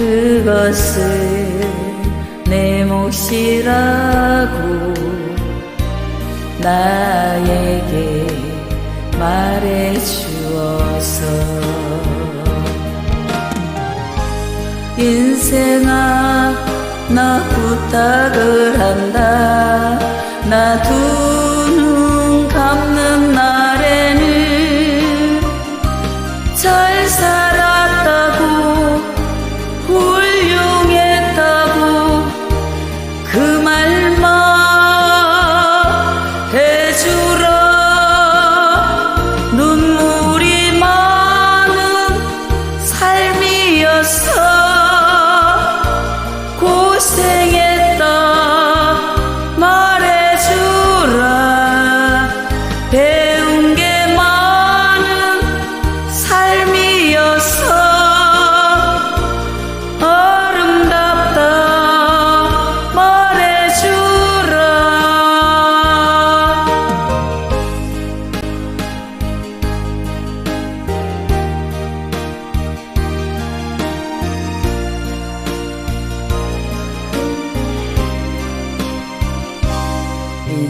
그것을 내 몫이라고 나에게 말해 주어서. 인생아 나 부탁을 한다. 나 두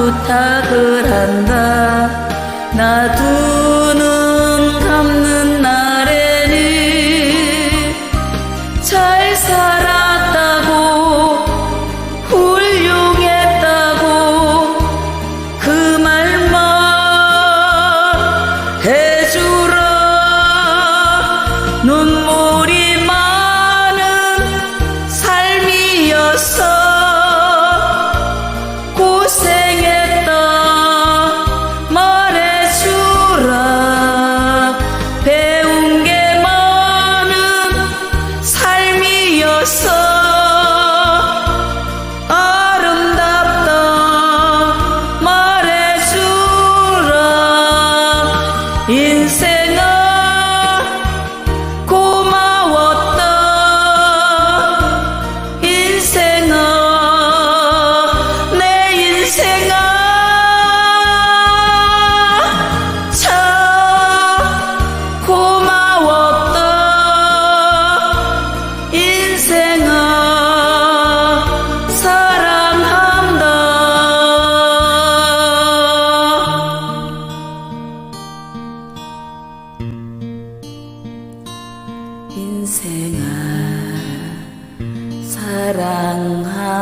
부탁을 한다. 나 두 눈 감는 날에는 잘 살았 인생아 사랑한다